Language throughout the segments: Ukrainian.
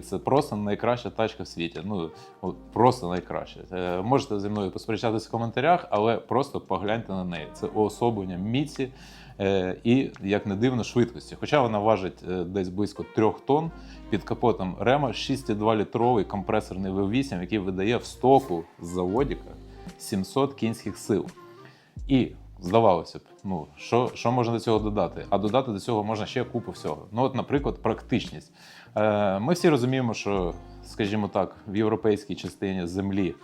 Це просто найкраща тачка в світі. Ну просто найкраща. Е, Можете зі мною посперечатися в коментарях, але просто погляньте на неї. Це уособлення міці е, і, як не дивно, швидкості. Хоча вона важить е, десь близько 3 тонн під капотом Рема 6,2 літровий компресорний V8, який видає в стоку з заводіка 700 кінських сил. І здавалося б, ну що, що можна до цього додати? А додати до цього можна ще купу всього. Ну, от, наприклад, практичність. Е, ми всі розуміємо, що, скажімо так, в європейській частині землі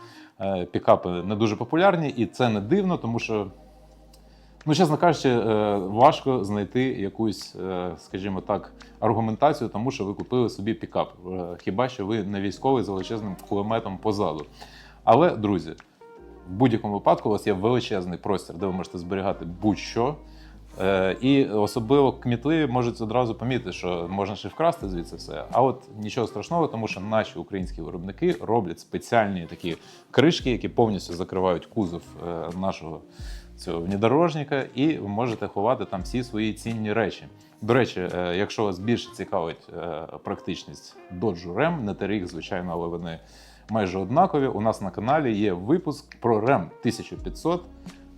е, пікапи не дуже популярні, і це не дивно, тому що. Ну, чесно кажучи, е, важко знайти якусь, е, скажімо так, аргументацію, тому що ви купили собі пікап. Е, Хіба що ви не військовий з величезним кулеметом позаду. Але, друзі, в будь-якому випадку у вас є величезний простір, де ви можете зберігати будь-що. Е, І особливо кмітливі можуть одразу помітити, що можна ще вкрасти звідси все. А от нічого страшного, тому що наші українські виробники роблять спеціальні такі кришки, які повністю закривають кузов е, нашого цього внедорожника, і ви можете ховати там всі свої цінні речі. До речі, е, якщо вас більше цікавить е, практичність Dodge Ram, не TRX, звичайно, але вони майже однакові. У нас на каналі є випуск про Ram 1500.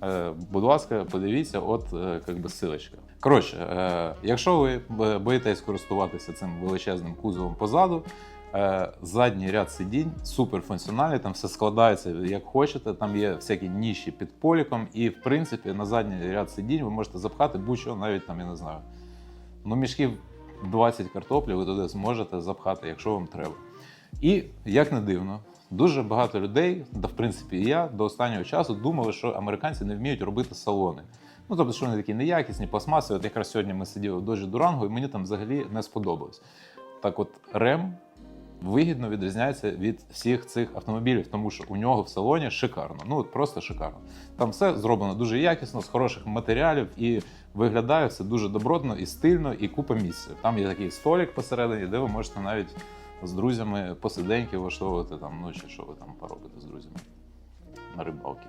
Е, Будь ласка, подивіться, от е, як би силочка. Коротше, е, якщо ви боїтесь користуватися цим величезним кузовом позаду, задній ряд сидінь суперфункціональний, там все складається як хочете. Там є всякі ніші під поліком, і в принципі на задній ряд сидінь ви можете запхати будь-що, навіть там, я не знаю. Ну, мішків 20 картоплі ви туди зможете запхати, якщо вам треба. І як не дивно, дуже багато людей, да в принципі і я до останнього часу думали, що американці не вміють робити салони. Ну тобто, що вони такі неякісні, пластмасові. От якраз сьогодні ми сиділи в дожі Дуранго, і мені там взагалі не сподобалось. Так от Рем вигідно відрізняється від всіх цих автомобілів, тому що у нього в салоні шикарно. Ну от просто шикарно. Там все зроблено дуже якісно, з хороших матеріалів, і виглядає все дуже добротно і стильно, і купа місця. Там є такий столик посередині, де ви можете навіть з друзями посиденьки влаштовувати там, ночі, що ви там поробите з друзями на рибалки.